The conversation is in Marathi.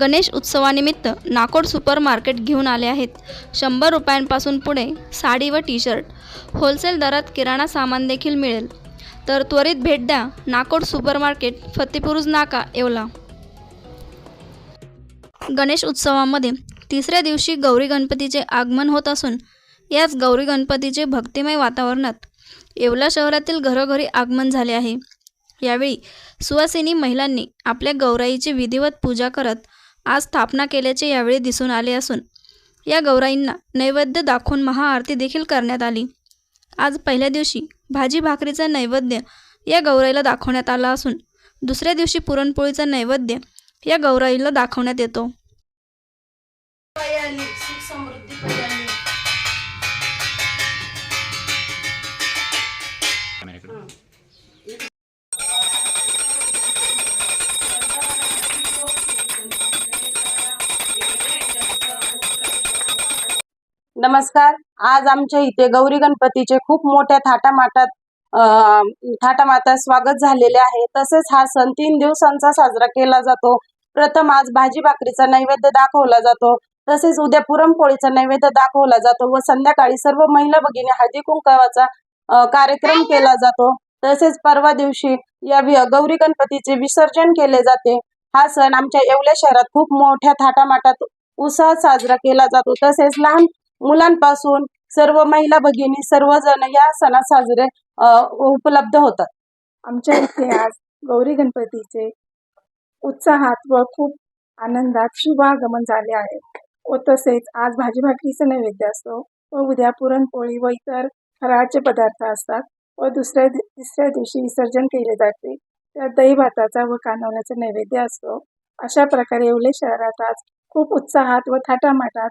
गणेश उत्सवानिमित्त नाकोड सुपर मार्केट घेऊन आले आहेत. शंभर रुपयांपासून पुढे साडी व टी शर्ट होलसेल दरात किराणा सामान देखील मिळेल. तर त्वरित भेट द्या. नाकोड सुपर मार्केट फतेपुरुज नाका येवला. गणेश उत्सवामध्ये तिसऱ्या दिवशी गौरी गणपतीचे आगमन होत असून याच गौरी गणपतीचे भक्तिमय वातावरणात येवला शहरातील घरोघरी आगमन झाले आहे. यावेळी सुवासिनी महिलांनी आपल्या गौराईची विधिवत पूजा करत आज स्थापना केल्याचे यावेळी दिसून आले असून या गौराईंना नैवेद्य दाखवून महाआरती देखील करण्यात आली. आज पहिल्या दिवशी भाजी भाकरीचा नैवेद्य या गौराईला दाखवण्यात आला असून दुसऱ्या दिवशी पुरणपोळीचा नैवेद्य या गौराईला दाखवण्यात येतो. समृद्धी नमस्कार. आज आमच्या इथे गौरी गणपतीचे खूप मोठ्या थाटामाटात अं, थाटामाटात स्वागत झालेले आहे. तसेच हा सण तीन दिवसांचा साजरा केला जातो. प्रथम आज भाजी भाकरीचा नैवेद्य दाखवला जातो. तसेच उद्या पुरणपोळीचा नैवेद्य दाखवला जातो व संध्याकाळी सर्व महिला भगिनी हळदी कुंकवाचा कार्यक्रम केला जातो. तसेच परवा दिवशी या गौरी गणपतीचे विसर्जन केले जाते. हा सण आमच्या येवल्या शहरात खूप मोठ्या थाटामाटात उत्साहात साजरा केला जातो. तसेच लहान मुलांपासून सर्व महिला भगिनी सर्वजण या सणा साजरे उपलब्ध होतात. आमच्या इथे आज गौरी गणपतीचे उत्साहात व खूप आनंदात शुभागमन झाले आहे. व तसेच आज भाजी भाकरीचा नैवेद्य असतो व उद्या पुरणपोळी व इतर फराळाचे पदार्थ असतात व दुसऱ्या तिसऱ्या दिवशी विसर्जन केले जाते. त्यात दही भाताचा व कानवण्याचा नैवेद्य असतो. अशा प्रकारे येवले शहरात आज खूप उत्साहात व थाटामाटात